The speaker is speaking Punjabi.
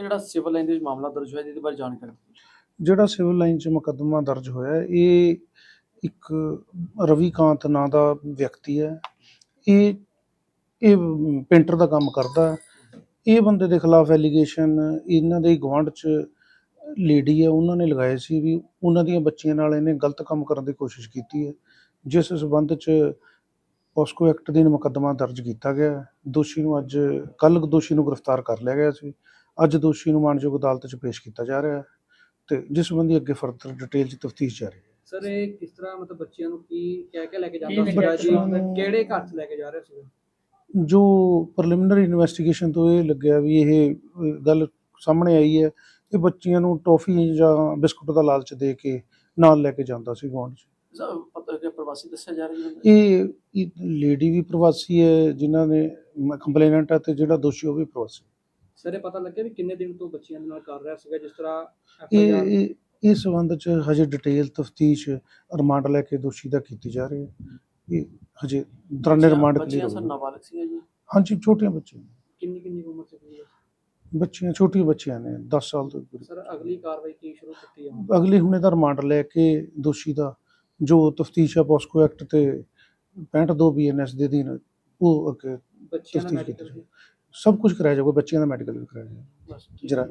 ਇਹ ਜਿਹੜਾ ਸਿਵਲ ਲਾਈਨ ਦੇ ਵਿੱਚ ਮਾਮਲਾ ਦਰਜ ਹੋਇਆ ਇਹਦੇ ਬਾਰੇ ਜਾਣਕਾਰੀ ਜਿਹੜਾ ਸਿਵਲ ਲਾਈਨ 'ਚ ਮੁਕੱਦਮਾ ਦਰਜ ਹੋਇਆ, ਇਹ ਇੱਕ ਰਵੀਕਾਂਤ ਨਾਂ ਦਾ ਵਿਅਕਤੀ ਹੈ। ਇਹ ਇਹ ਪੇਂਟਰ ਦਾ ਕੰਮ ਕਰਦਾ। ਇਹ ਬੰਦੇ ਦੇ ਖਿਲਾਫ ਐਲੀਗੇਸ਼ਨ ਇਹਨਾਂ ਦੇ ਗਵਾਂਢ 'ਚ ਲੇਡੀ ਹੈ, ਉਹਨਾਂ ਨੇ ਲਗਾਏ ਸੀ ਵੀ ਉਹਨਾਂ ਦੀਆਂ ਬੱਚੀਆਂ ਨਾਲ ਇਹਨੇ ਗਲਤ ਕੰਮ ਕਰਨ ਦੀ ਕੋਸ਼ਿਸ਼ ਕੀਤੀ ਹੈ। ਜਿਸ ਸਬੰਧ 'ਚ ਪੋਸਕੋ ਐਕਟ ਦੇ ਮੁਕੱਦਮਾ ਦਰਜ ਕੀਤਾ ਗਿਆ। ਦੋਸ਼ੀ ਨੂੰ ਅੱਜ, ਕੱਲ੍ਹ ਦੋਸ਼ੀ ਨੂੰ ਗ੍ਰਿਫਤਾਰ ਕਰ ਲਿਆ ਗਿਆ ਸੀ। ਅੱਜ ਦੋਸ਼ੀ ਨੂੰ ਮਾਨਯੋਗ ਅਦਾਲਤ 'ਚ ਪੇਸ਼ ਕੀਤਾ ਜਾ ਰਿਹਾ ਹੈ ਤੇ ਜਿਸ ਸੰਬੰਧੀ ਅੱਗੇ ਫਰਦਰ ਡਿਟੇਲ 'ਚ ਤਫਤੀਸ਼ ਜਾਰੀ ਹੈ। ਸਰ ਇਹ ਕਿਸ ਤਰ੍ਹਾਂ ਮਤਲਬ ਬੱਚਿਆਂ ਨੂੰ ਕੀ ਕਹਿ ਕੇ ਲੈ ਕੇ ਜਾਂਦਾ ਸੀਗਾ ਜੀ? ਕਿਹੜੇ ਘਰ 'ਚ ਲੈ ਕੇ ਜਾ ਰਿਹਾ ਸੀਗਾ? ਜੋ ਪ੍ਰੀਲਿਮਿਨਰੀ ਇਨਵੈਸਟੀਗੇਸ਼ਨ ਤੋਂ ਇਹ ਲੱਗਿਆ ਵੀ ਇਹ ਗੱਲ ਸਾਹਮਣੇ ਆਈ ਹੈ ਕਿ ਬੱਚੀਆਂ ਨੂੰ ਟੌਫੀ ਜਾਂ ਬਿਸਕੁਟ ਦਾ ਲਾਲਚ ਦੇ ਕੇ ਨਾਲ ਲੈ ਕੇ ਜਾਂਦਾ ਸੀ ਗੁਆਂਢ 'ਚ। ਸਰ ਪਤਾ ਕਿ ਪ੍ਰਵਾਸੀ ਦੱਸਿਆ ਜਾ ਰਿਹਾ ਜੀ ਇਹ ਲੇਡੀ ਵੀ ਪ੍ਰਵਾਸੀ ਹੈ ਜਿਨ੍ਹਾਂ ਨੇ ਕੰਪਲੇਨੈਂਟ ਹੈ ਤੇ ਜਿਹੜਾ ਦੋਸ਼ੀ ਉਹ ਵੀ ਪ੍ਰਵਾਸੀ ਸਰ ਇਹ ਪਤਾ ਲੱਗਿਆ ਵੀ ਕਿੰਨੇ ਦਿਨ ਤੋਂ ਬੱਚਿਆਂ ਦੇ ਨਾਲ ਕਰ ਰਿਹਾ ਸੀਗਾ ਜਿਸ ਤਰ੍ਹਾਂ ਇਹ FIR ਇਹ ਇਸ ਸੰਬੰਧ 'ਚ ਹਜੇ ਡਿਟੇਲ ਤਫਤੀਸ਼ ਰਿਮਾਂਡ ਲੈ ਕੇ ਦੋਸ਼ੀ ਦਾ ਕੀਤੀ ਜਾ ਰਹੀ ਹੈ। ਇਹ ਹਜੇ ਦੌਰਾਨੇ ਰਿਮਾਂਡ ਬੱਚੀਆਂ ਕਲੀਅਰ ਸਰ ਨਾਬਾਲਗ ਸੀਗਾ ਜੀ? ਹਾਂਜੀ ਛੋਟੀਆਂ ਬੱਚੀਆਂ। ਕਿੰਨੀ ਕਿੰਨੀ ਉਮਰ ਸੀ ਬੱਚੀਆਂ ਛੋਟੀਆਂ ਬੱਚੀਆਂ ਨੇ 10 ਸਾਲ ਤੋਂ ਉੱਪਰ। ਸਰ ਅਗਲੀ ਕਾਰਵਾਈ ਕੀ ਸ਼ੁਰੂ ਕੀਤੀ ਹੈ? ਅਗਲੀ ਹੁਣੇ ਦਾ ਰਿਮਾਂਡ ਲੈ ਕੇ ਦੋਸ਼ੀ ਦਾ ਜੋ ਤਫਤੀਸ਼ ਹੈ ਪੋਸਕੋ ਐਕਟ ਤੇ 65 ਬੀਐਨਐਸ ਦੇ ਅਧੀਨ ਉਹ ਅੱਗੇ ਬੱਚਿਆਂ ਦਾ ਤਫਤੀਸ਼ ਮੈਡੀਕਲ ਸਭ ਕੁਝ ਕਰਾਇਆ ਜਾਊਗਾ ਬੱਚਿਆਂ ਦਾ ਮੈਡੀਕਲ ਵੀ ਕਰਾਇਆ ਜਾਊਗਾ। ਜਰਾ